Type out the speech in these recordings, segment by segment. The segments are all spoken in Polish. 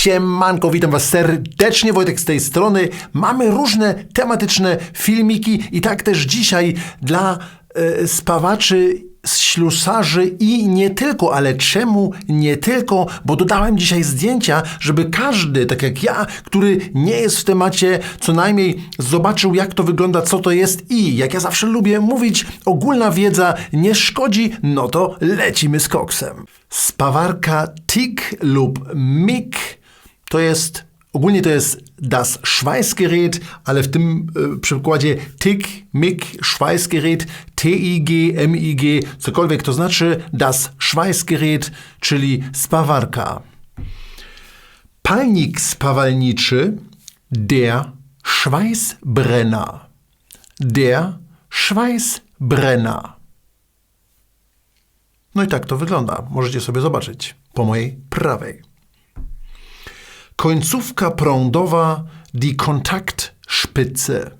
Siemanko, witam Was serdecznie, Wojtek z tej strony. Mamy różne tematyczne filmiki i tak też dzisiaj dla e, spawaczy, ślusarzy i nie tylko, ale czemu nie tylko? Bo dodałem dzisiaj zdjęcia, żeby każdy, tak jak ja, który nie jest w temacie, co najmniej zobaczył, jak to wygląda, co to jest i jak ja zawsze lubię mówić, ogólna wiedza nie szkodzi, no to lecimy z koksem. Spawarka TIG lub MIG to jest, ogólnie to jest das Schweißgerät, ale w tym e, przykładzie TIG, MIG, Schweißgerät, TIG, MIG, cokolwiek to znaczy, das Schweißgerät, czyli spawarka. Palnik spawalniczy, der Schweißbrenner. Der Schweißbrenner. No i tak to wygląda. Możecie sobie zobaczyć po mojej prawej. Końcówka prądowa, die Kontaktspitze.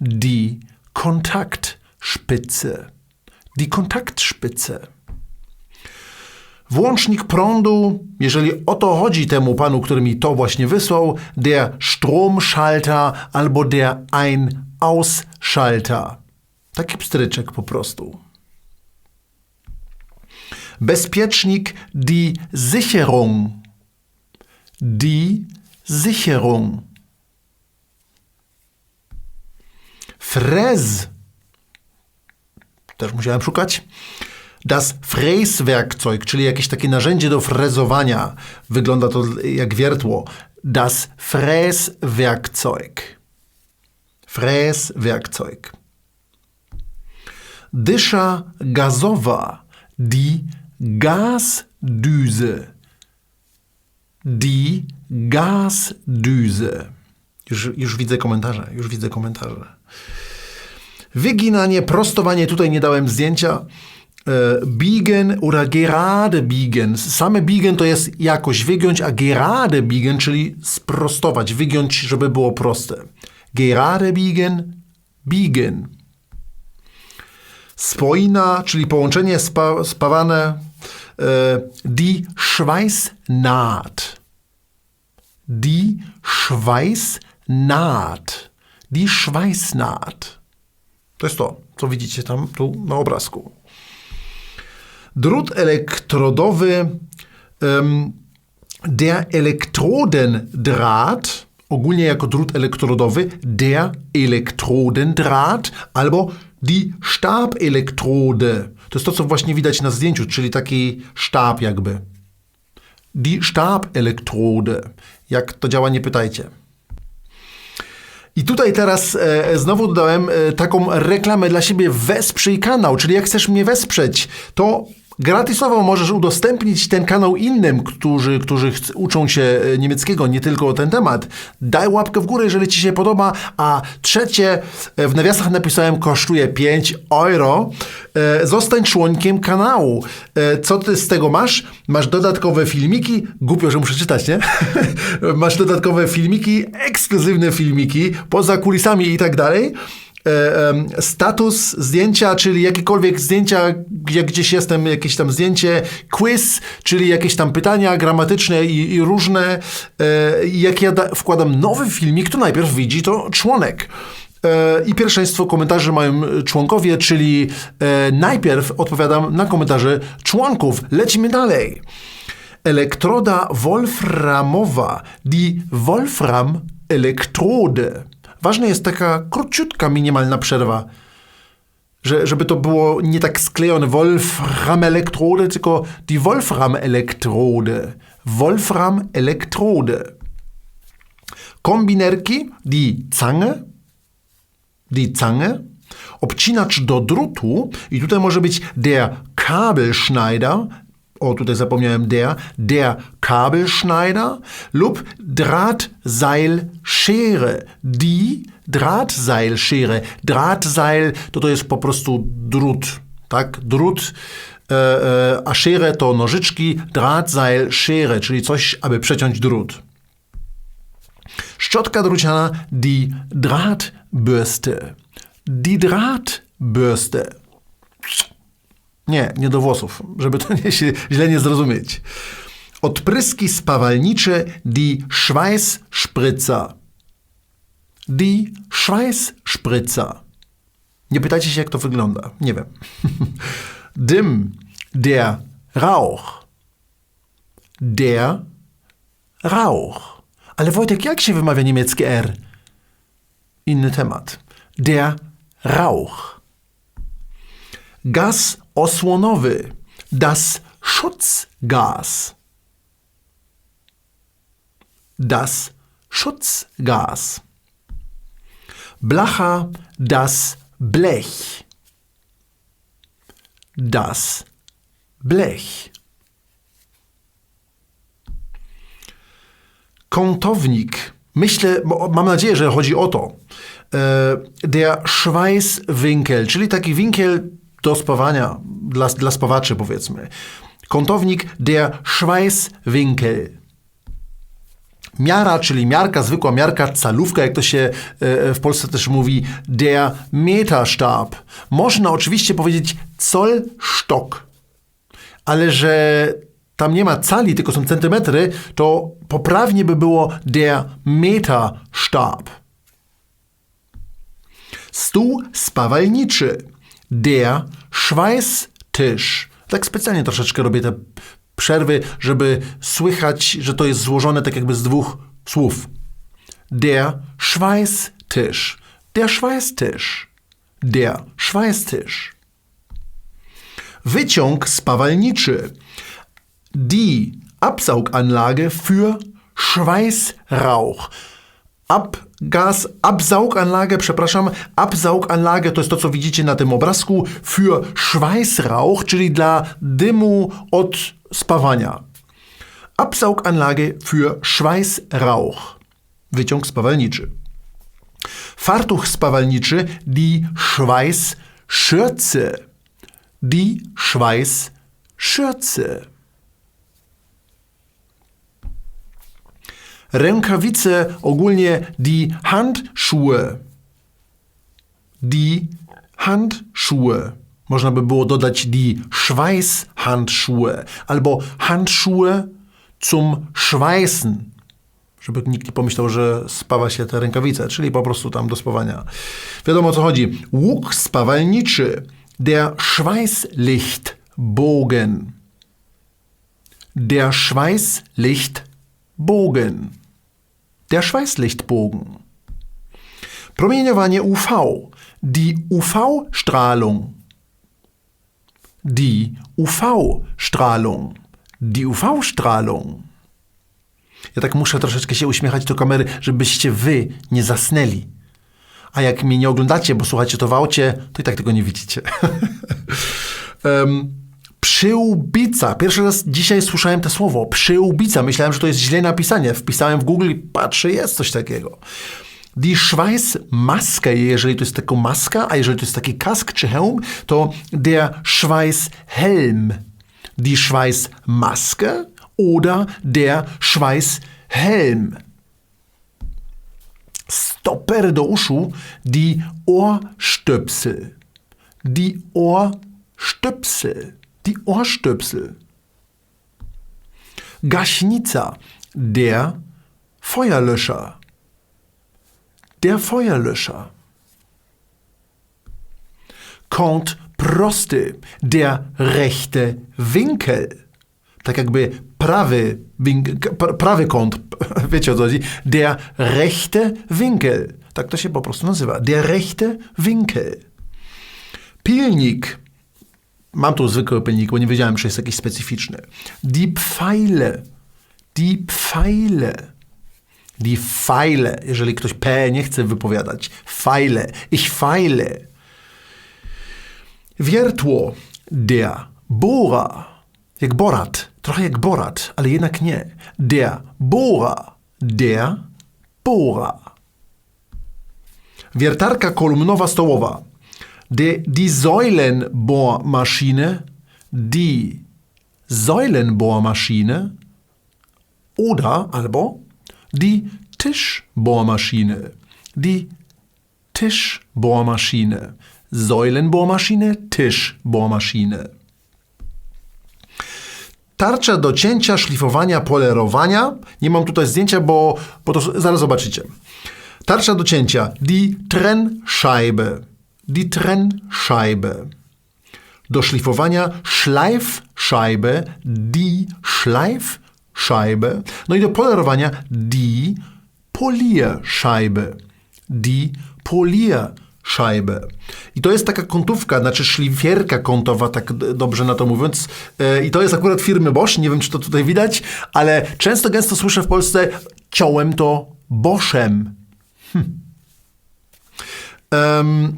Die Kontaktspitze. Die Kontaktspitze. Włącznik prądu, jeżeli o to chodzi temu panu, który mi to właśnie wysłał, der Stromschalter albo der Ein-Aus-Schalter. Taki pstryczek po prostu. Bezpiecznik, die Sicherung. Die Sicherung. Frez. Też musiałem szukać. Das Fräswerkzeug, czyli jakieś takie narzędzie do frezowania. Wygląda to jak wiertło. Das Fräswerkzeug. Fräswerkzeug. Dysza gazowa. Die Gasdüse. Die Gasdüse. Już, już widzę komentarze, już widzę komentarze. Wyginanie, prostowanie, tutaj nie dałem zdjęcia. E, biegen oder gerade biegen. Same biegen to jest jakoś wygiąć, a gerade biegen, czyli sprostować, wygiąć, żeby było proste. Gerade biegen, biegen. Spoina, czyli połączenie spa, spawane. E, die Schweißnaht. Die Schweißnaht. Die Schweißnaht. To jest to, co widzicie tam tu na obrazku. Drut elektrodowy, um, der Elektrodendraht, ogólnie jako drut elektrodowy, der Elektrodendraht albo die Stabelektrode. To jest to, co właśnie widać na zdjęciu, czyli taki sztab jakby. Die Stabelektrode. Jak to działa, nie pytajcie. I tutaj teraz e, znowu dodałem e, taką reklamę dla siebie wesprzyj kanał, czyli jak chcesz mnie wesprzeć, to gratisowo możesz udostępnić ten kanał innym, którzy, którzy uczą się e, niemieckiego, nie tylko o ten temat. Daj łapkę w górę, jeżeli Ci się podoba. A trzecie, e, w nawiasach napisałem, kosztuje 5 euro. E, zostań członkiem kanału. Co Ty z tego masz? Masz dodatkowe filmiki. Głupio, że muszę czytać, nie? masz dodatkowe filmiki, ekskluzywne filmiki, poza kulisami i tak dalej. E, status zdjęcia, czyli jakiekolwiek zdjęcia, jak gdzieś jestem, jakieś tam zdjęcie, quiz, czyli jakieś tam pytania gramatyczne i, i różne. E, jak ja da, wkładam nowy filmik, to najpierw widzi to członek. E, I pierwszeństwo komentarzy mają członkowie, czyli najpierw odpowiadam na komentarze członków. Lecimy dalej. Elektroda wolframowa, die Wolfram Elektrode. Ważna jest taka króciutka, minimalna przerwa. Że, żeby to było nie tak sklejone Wolfram Elektrode, tylko die Wolfram Elektrode. Wolfram Elektrode. Kombinerki, die Zange, die Zange, obcinacz do drutu i tutaj może być der Kabelschneider, o tutaj zapomniałem der, der Kabelschneider lub Drahtseilschere, die Drahtseilschere. Drahtseil to to jest po prostu drut, tak? Drut, e, e, a schere to nożyczki, Drahtseilschere, czyli coś, aby przeciąć drut. Szczotka druciana, die Drahtbürste. Die Drahtbürste. Nie, nie do włosów, żeby to nie się źle nie zrozumieć. Odpryski spawalnicze, die Schweißspritzer. Die Schweißspritzer. Nie pytajcie się, jak to wygląda. Nie wiem. Dym, der Rauch. Der Rauch. Ale Wojtek, jak się wymawia niemieckie R? Inny temat. Der Rauch. Gaz osłonowy. Das Schutzgas. Das Schutzgas. Blacha, das Blech. Das Blech. Kątownik. Myślę, mam nadzieję, że chodzi o to. E, Der Schweißwinkel, czyli taki winkiel do spawania, dla, dla spawaczy powiedzmy. Kątownik der Schweißwinkel. Miara, czyli miarka, zwykła miarka, calówka, jak to się e, w Polsce też mówi, der Meterstab. Można oczywiście powiedzieć Zollstock, ale że tam nie ma cali, tylko są centymetry, to poprawnie by było der Meterstab. Stół spawalniczy, der Schweißtisch. Tak specjalnie troszeczkę robię te przerwy, żeby słychać, że to jest złożone tak jakby z dwóch słów. Der Schweißtisch. Der Schweißtisch. Der Schweißtisch. Wyciąg spawalniczy. Die Absauganlage für Schweißrauch. Abgas, Absauganlage, przepraszam, Absauganlage to jest to, co widzicie na tym obrazku, für Schweißrauch, czyli dla dymu od spawania. Absauganlage für Schweißrauch. Wyciąg spawalniczy. Fartuch spawalniczy, die Schweißschürze. Die Schweißschürze. Rękawice, ogólnie die Handschuhe. Die Handschuhe. Można by było dodać die Schweißhandschuhe albo Handschuhe zum Schweißen. Żeby nikt nie pomyślał, że spawa się te rękawice, czyli po prostu tam do spawania. Wiadomo o co chodzi. Łuk spawalniczy. Der Schweißlichtbogen. Der Schweißlichtbogen. Der Schweißlichtbogen. Promieniowanie UV. Die UV-Strahlung. Die UV-Strahlung. Die UV-Strahlung. Ja tak muszę troszeczkę się uśmiechać do kamery, żebyście wy nie zasnęli. A jak mnie nie oglądacie, bo słuchacie to w aucie, to i tak tego nie widzicie. um, Przyłbica. Pierwszy raz dzisiaj słyszałem to słowo. Przyłbica. Myślałem, że to jest źle napisanie. Wpisałem w Google i patrzę, jest coś takiego. Die Schweißmaske, jeżeli to jest taka maska, a jeżeli to jest taki kask czy hełm, to der Schweißhelm. Die Schweißmaske oder der Schweißhelm. Stopper do uszu, die Ohrstöpsel. Die Ohrstöpsel. Die Ohrstöpsel. Gaśnica, der Feuerlöscher. Der Feuerlöscher. Kąt prosty, der rechte Winkel. Tak jakby prawy, prawy kąt, wiecie o co chodzi? Der rechte Winkel. Tak to się po prostu nazywa. Der rechte Winkel. Pilnik. Mam tu zwykły pilnik, bo nie wiedziałem, czy jest jakiś specyficzny. Die Pfeile. Die Pfeile. Die Pfeile. Jeżeli ktoś P nie chce wypowiadać. Pfeile. Ich feile. Wiertło. Der Bohrer. Jak Borat. Trochę jak Borat, ale jednak nie. Der Bohrer. Der Bohrer. Wiertarka kolumnowa stołowa. De, die Säulenbohrmaschine, die Säulenbohrmaschine oder albo die Tischbohrmaschine, die Tischbohrmaschine, Säulenbohrmaschine, Tischbohrmaschine. Tarcza do cięcia, szlifowania, polerowania. Nie mam tutaj zdjęcia, bo, bo to zaraz zobaczycie. Tarcza do cięcia. Die Trennscheibe. Die Trennscheibe. Do szlifowania Schleifscheibe. Die Schleifscheibe. No i do polerowania die Polierscheibe. Die Polierscheibe. I to jest taka kątówka, znaczy szlifierka kątowa, tak dobrze na to mówiąc. E, I to jest akurat firmy Bosch, nie wiem czy to tutaj widać, ale często gęsto słyszę w Polsce ciąłem to Boschem. Um,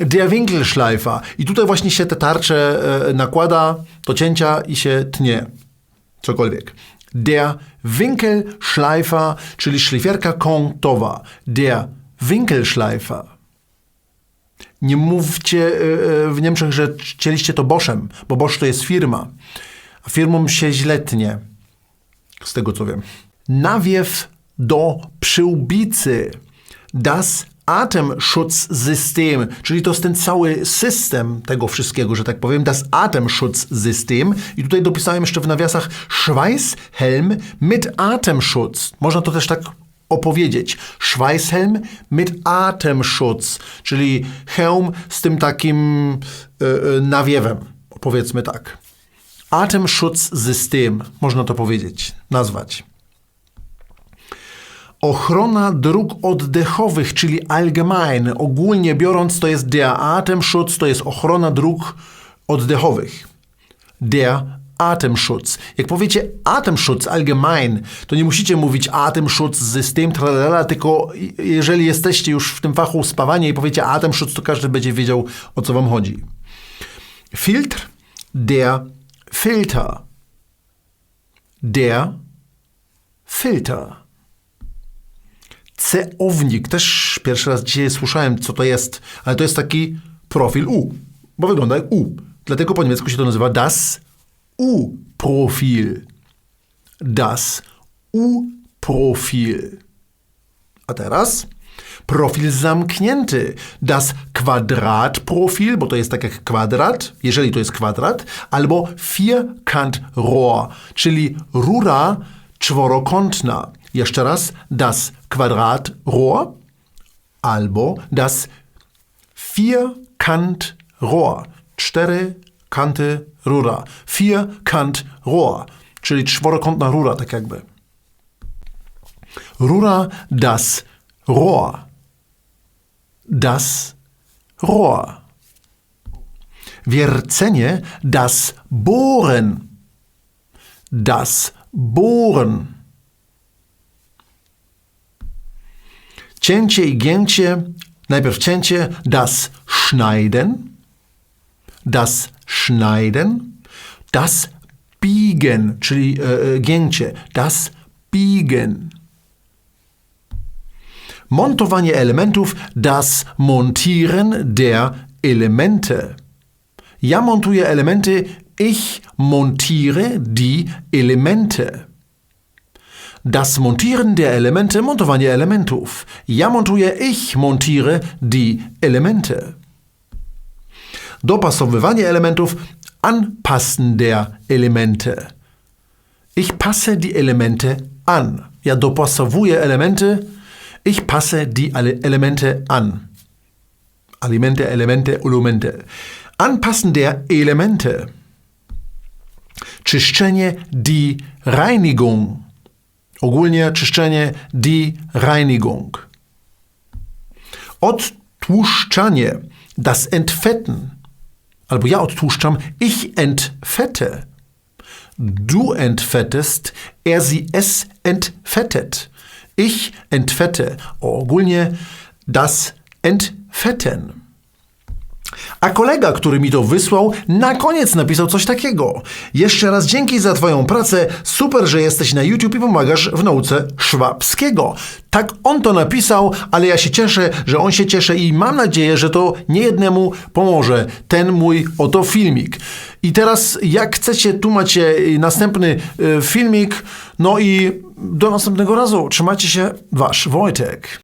der Winkelschleifer. I tutaj właśnie się te tarcze e, nakłada do cięcia i się tnie. Cokolwiek. Der Winkelschleifer, czyli szlifierka kątowa. Der Winkelschleifer. Nie mówcie e, e, w Niemczech, że chcieliście to Boschem, bo Bosch to jest firma. A firmom się źle tnie. Z tego co wiem. Nawiew do przyłbicy. Das Atemschutzsystem, czyli to jest ten cały system tego wszystkiego, że tak powiem, das Atemschutzsystem. I tutaj dopisałem jeszcze w nawiasach Schweißhelm mit Atemschutz. Można to też tak opowiedzieć. Schweißhelm mit Atemschutz, czyli hełm z tym takim e, nawiewem, powiedzmy tak. Atemschutzsystem, można to powiedzieć, nazwać. Ochrona dróg oddechowych, czyli allgemein, ogólnie biorąc, to jest der Atemschutz, to jest ochrona dróg oddechowych. Der Atemschutz. Jak powiecie Atemschutz allgemein, to nie musicie mówić Atemschutzsystem, tralala, tylko jeżeli jesteście już w tym fachu spawania i powiecie Atemschutz, to każdy będzie wiedział, o co wam chodzi. Filtr, der Filter. Der Filter. Ceownik. Też pierwszy raz dzisiaj słyszałem, co to jest, ale to jest taki profil U, bo wygląda jak U. Dlatego po niemiecku się to nazywa das U-Profil. Das U-Profil. A teraz profil zamknięty. Das Quadratprofil, bo to jest tak jak kwadrat, jeżeli to jest kwadrat, albo Vierkantrohr, czyli rura czworokątna. Jeszcze raz, das Quadratrohr albo das Vierkantrohr. Cztery kanty rura. Vierkantrohr, czyli czworokątna rura, tak jakby. Rura, das Rohr. Das Rohr. Wiercenie, das Bohren. Das Bohren. Cięcie i gięcie, najpierw cięcie, das Schneiden, das Schneiden, das Biegen, czyli e, e, gięcie, das Biegen. Montowanie elementów, das Montieren der Elemente. Ja montuję elementy, ich montiere die Elemente. Das Montieren der Elemente, montowanie elementów. Ja montuję, ich montiere die Elemente. Dopasowywanie elementów, anpassen der Elemente. Ich passe die Elemente an. Ja dopasowuję elementy, ich passe die Elemente an. Alimente, Elemente, Ulumente. Anpassen der Elemente. Czyszczenie, die Reinigung. Ogólnie czyszczenie, die Reinigung. Odtłuszczanie, das Entfetten. Albo ja odtłuszczam, ich entfette. Du entfettest, er sie es entfettet. Ich entfette. Ogólnie das Entfetten. A kolega, który mi to wysłał, na koniec napisał coś takiego. Jeszcze raz dzięki za Twoją pracę. Super, że jesteś na YouTube i pomagasz w nauce szwabskiego. Tak on to napisał, ale ja się cieszę, że on się cieszy i mam nadzieję, że to niejednemu pomoże ten mój oto filmik. I teraz, jak chcecie, tu macie następny y, filmik. No i do następnego razu. Trzymajcie się, Wasz Wojtek.